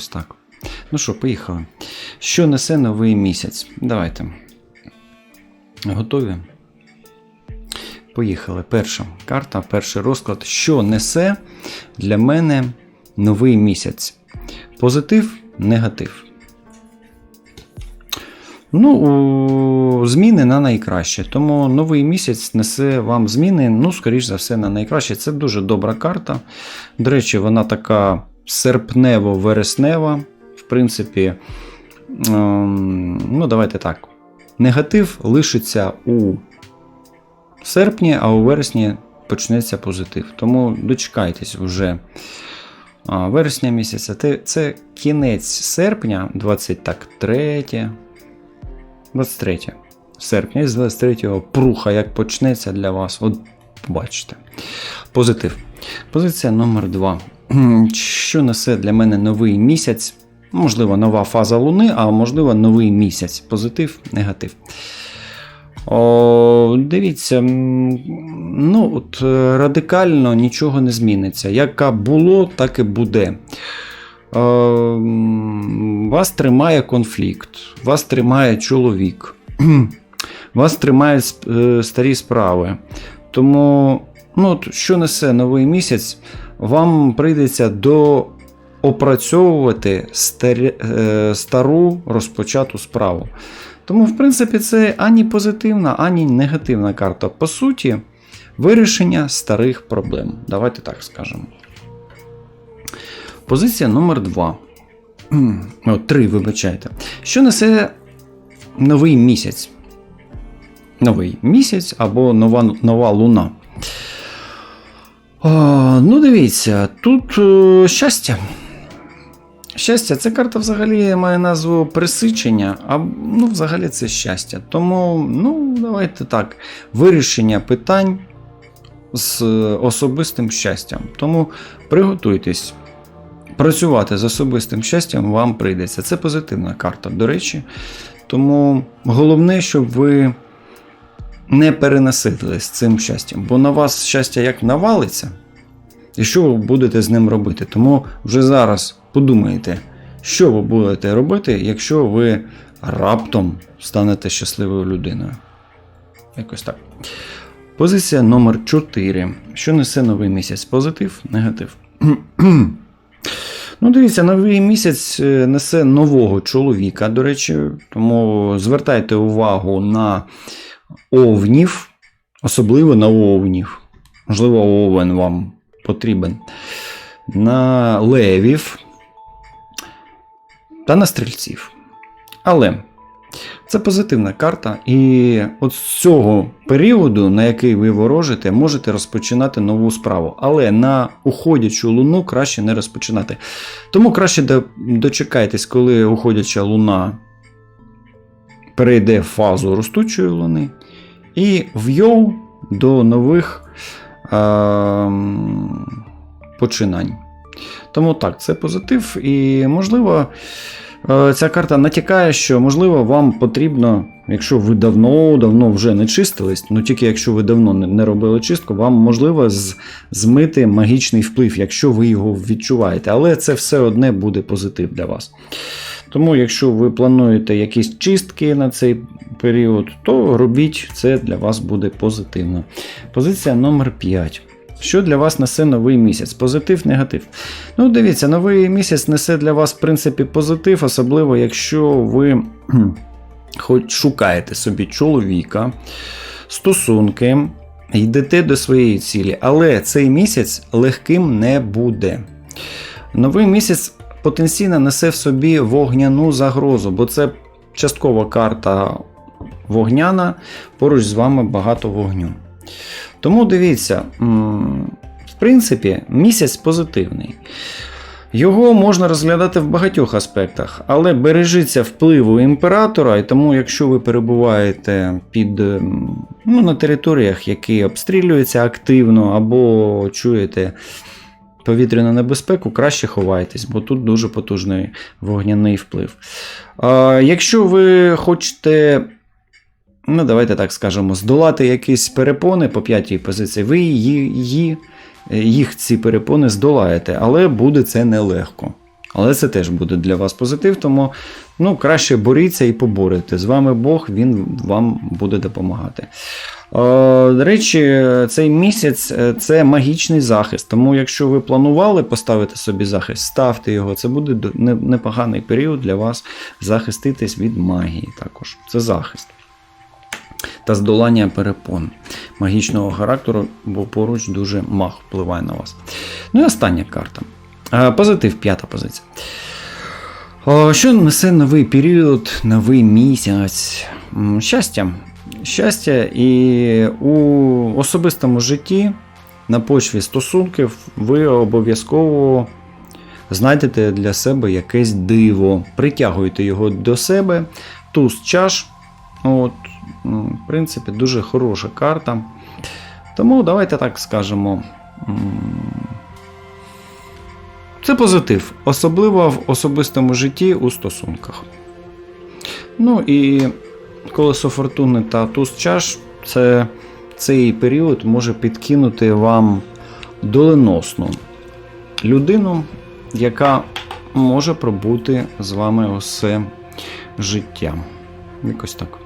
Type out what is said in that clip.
Якось так. Ну що, поїхали. Що несе новий місяць? Давайте. Готові? Поїхали. Перша карта, перший розклад. Що несе для мене новий місяць? Позитив, негатив. Ну, зміни на найкраще. Тому новий місяць несе вам зміни, ну, скоріш за все, на найкраще. Це дуже добра карта. До речі, вона така серпнево-вереснева. В принципі, ем, ну, давайте так. Негатив лишиться у серпні, а у вересні почнеться позитив. Тому дочекайтесь вже вересня місяця. Це, кінець серпня, 23. 23 серпня, і з 23 пруха, як почнеться для вас. От побачите. Позитив. Позиція номер 2. Що несе для мене новий місяць? Можливо, нова фаза Луни, а можливо, новий місяць. Позитив, негатив. О, дивіться, ну от е, радикально нічого не зміниться. Яка було, так і буде. Е, м, Вас тримає конфлікт, вас тримає чоловік, вас тримають е, старі справи. Тому, ну, от, що несе новий місяць, вам прийдеться до опрацьовувати старі, е, стару розпочату справу. Тому, в принципі, це ані позитивна, ані негативна карта. По суті, вирішення старих проблем. Давайте так скажемо. Позиція номер 2. О, 3, вибачайте. Що несе новий місяць? Новий місяць або нова, нова луна. Ну, дивіться, тут е, щастя. Щастя, ця карта взагалі має назву присичення, а ну, взагалі це щастя. Тому, ну, давайте так, вирішення питань з особистим щастям. Тому приготуйтесь. Працювати з особистим щастям вам прийдеться. Це позитивна карта, до речі. Тому головне, щоб ви не перенаситились цим щастям, бо на вас щастя як навалиться, і що ви будете з ним робити. Тому вже зараз подумайте, що ви будете робити, якщо ви раптом станете щасливою людиною. Якось так. Позиція номер 4. Що несе новий місяць? Позитив, негатив. Ну, дивіться, новий місяць е, несе нового чоловіка, до речі, тому звертайте увагу на овнів, особливо на овнів. Можливо, овен вам потрібен. На левів та на стрільців. Але це позитивна карта, і от з цього періоду, на який ви ворожите, можете розпочинати нову справу. Але на уходячу луну краще не розпочинати. Тому краще дочекайтесь, коли уходяча луна перейде в фазу ростучої луни, і вйов до нових починань. Тому так, це позитив, і можливо. Е, Ця карта натякає, що можливо вам потрібно, якщо ви давно-давно вже не чистились, ну тільки якщо ви давно не робили чистку, вам можливо змити магічний вплив, якщо ви його відчуваєте. Але це все одне буде позитив для вас. Тому, якщо ви плануєте якісь чистки на цей період, то робіть це для вас буде позитивно. Позиція номер 5. Що для вас несе новий місяць? Позитив, негатив. Ну, дивіться, новий місяць несе для вас, в принципі, позитив, особливо, якщо ви хоч шукаєте собі чоловіка, стосунки, йдете до своєї цілі. Але цей місяць легким не буде. Новий місяць потенційно несе в собі вогняну загрозу, бо це часткова карта вогняна, поруч з вами багато вогню. Тому дивіться, в принципі, місяць позитивний. Його можна розглядати в багатьох аспектах, але бережіться впливу імператора, і тому, якщо ви перебуваєте під, ну, на територіях, які обстрілюються активно, або чуєте повітряну небезпеку, краще ховайтесь, бо тут дуже потужний вогняний вплив. А, якщо ви хочете ну давайте так скажемо, здолати якісь перепони по п'ятій позиції, ви її, їх ці перепони здолаєте, але буде це нелегко. Але це теж буде для вас позитив, тому ну, краще боріться і поборете. З вами Бог, він вам буде допомагати. Е, До речі, цей місяць е, це магічний захист. Тому, якщо ви планували поставити собі захист, ставте його. Це буде непоганий період для вас захиститись від магії. Також це захист. Та здолання перепон магічного характеру, бо поруч дуже маг впливає на вас. Ну і остання карта. Е, Позитив, п'ята позиція. Що несе новий період, новий місяць? Щастя. Щастя, і у особистому житті на почві стосунків ви обов'язково знайдете для себе якесь диво, притягуєте його до себе. Туз чаш. От, м, в принципі, дуже хороша карта. Тому давайте так скажемо. Це позитив, особливо в особистому житті у стосунках. Ну і колесо фортуни та туз чаш це цей період може підкинути вам доленосну людину, яка може пробути з вами усе життя. Якось так.